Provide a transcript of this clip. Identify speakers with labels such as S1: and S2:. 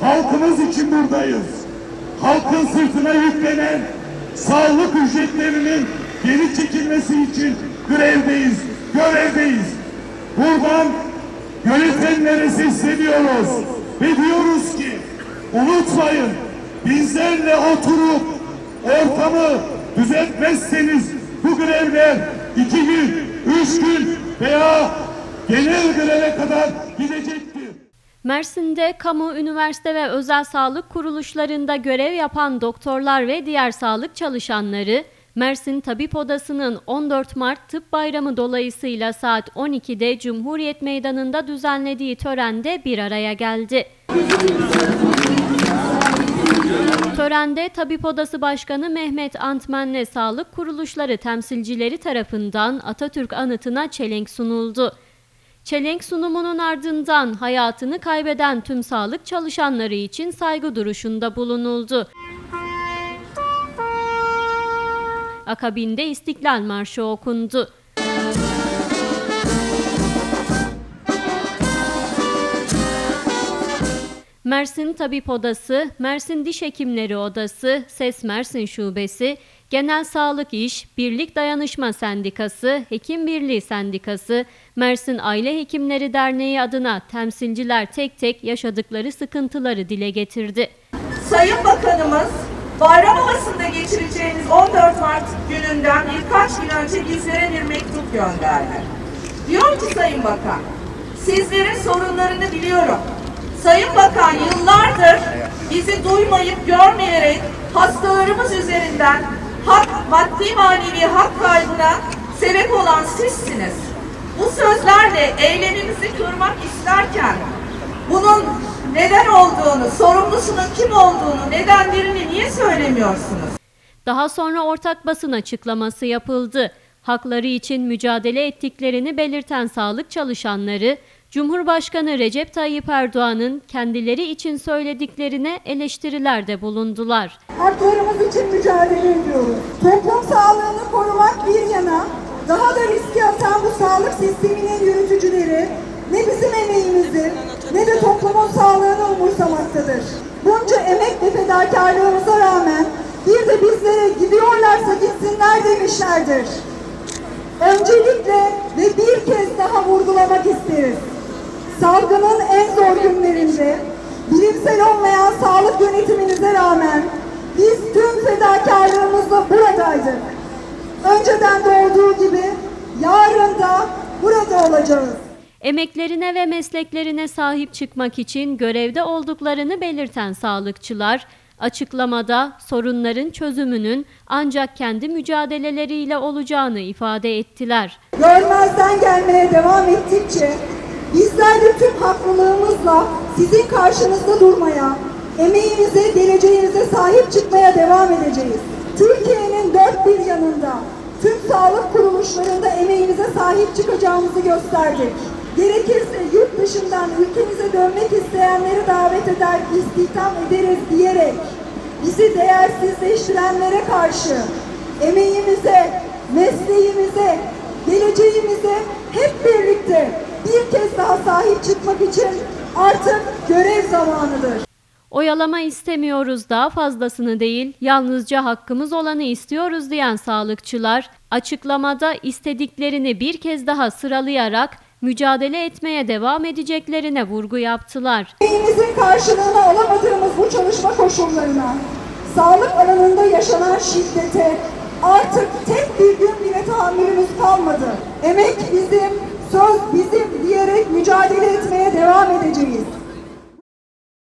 S1: halkımız için buradayız. Halkın sırtına yüklenen sağlık ücretlerinin geri çekilmesi için grevdeyiz, görevdeyiz. Buradan yönetenlere sesleniyoruz ve diyoruz ki unutmayın bizlerle oturup ortamı düzeltmezseniz bu grevler iki gün, üç gün veya genel greve kadar gidecektir.
S2: Mersin'de kamu, üniversite ve özel sağlık kuruluşlarında görev yapan doktorlar ve diğer sağlık çalışanları Mersin Tabip Odası'nın 14 Mart Tıp Bayramı dolayısıyla saat 12'de Cumhuriyet Meydanı'nda düzenlediği törende bir araya geldi. Törende Tabip Odası Başkanı Mehmet Antmen'le sağlık kuruluşları temsilcileri tarafından Atatürk anıtına çelenk sunuldu. Çelenk sunumunun ardından hayatını kaybeden tüm sağlık çalışanları için saygı duruşunda bulunuldu. Akabinde İstiklal Marşı okundu. Mersin Tabip Odası, Mersin Diş Hekimleri Odası, SES Mersin Şubesi, Genel Sağlık İş, Birlik Dayanışma Sendikası, Hekim Birliği Sendikası, Mersin Aile Hekimleri Derneği adına temsilciler tek tek yaşadıkları sıkıntıları dile getirdi.
S3: Sayın Bakanımız bayram havasında geçireceğiniz 14 Mart gününden birkaç gün önce bizlere bir mektup gönderdi. Diyor ki Sayın Bakan, sizlerin sorunlarını biliyorum. Bizi duymayıp görmeyerek hastalarımız üzerinden hak, maddi manevi hak kaybına sebep olan sizsiniz. Bu sözlerle eylemimizi kırmak isterken bunun neden olduğunu, sorumlusunun kim olduğunu, nedenlerini niye söylemiyorsunuz?
S2: Daha sonra ortak basın açıklaması yapıldı. Hakları için mücadele ettiklerini belirten sağlık çalışanları, Cumhurbaşkanı Recep Tayyip Erdoğan'ın kendileri için söylediklerine eleştirilerde bulundular.
S4: Haklarımız için mücadele ediyoruz. Toplum sağlığını korumak bir yana, daha da riske atan bu sağlık sisteminin yürütücüleri ne bizim emeğimizi ne de toplumun sağlığını umursamaktadır. Bunca emek ve fedakarlığımıza rağmen bir de bizlere gidiyorlarsa gitsinler demişlerdir. Öncelikle ve bir kez daha vurgulamak isteriz. Salgının en zor günlerinde bilimsel olmayan sağlık yönetiminize rağmen biz tüm fedakarlığımızla buradaydık. Önceden de olduğu gibi yarın da burada olacağız.
S2: Emeklerine ve mesleklerine sahip çıkmak için görevde olduklarını belirten sağlıkçılar, açıklamada sorunların çözümünün ancak kendi mücadeleleriyle olacağını ifade ettiler.
S4: Görmezden gelmeye devam ettikçe bizler de tüm haklılığımızla sizin karşınızda durmaya, emeğinize, geleceğinize sahip çıkmaya devam edeceğiz. Türkiye'nin dört bir yanında tüm sağlık kuruluşlarında emeğinize sahip çıkacağımızı gösterdik. Gerekirse yurt dışından ülkemize dönmek isteyenleri davet eder, istihdam ederiz diyerek bizi değersizleştirenlere karşı emeğimize, mesleğimize, geleceğimize hep birlikte bir kez daha sahip çıkmak için artık görev zamanıdır.
S2: Oyalama istemiyoruz daha fazlasını değil, yalnızca hakkımız olanı istiyoruz diyen sağlıkçılar, açıklamada istediklerini bir kez daha sıralayarak mücadele etmeye devam edeceklerine vurgu yaptılar.
S4: Emeğimizin karşılığını alamadığımız bu çalışma koşullarına, sağlık alanında yaşanan şiddete artık tek bir gün bile tahammülümüz kalmadı. Emek bizim, söz bizim diyerek mücadele etmeye devam edeceğiz.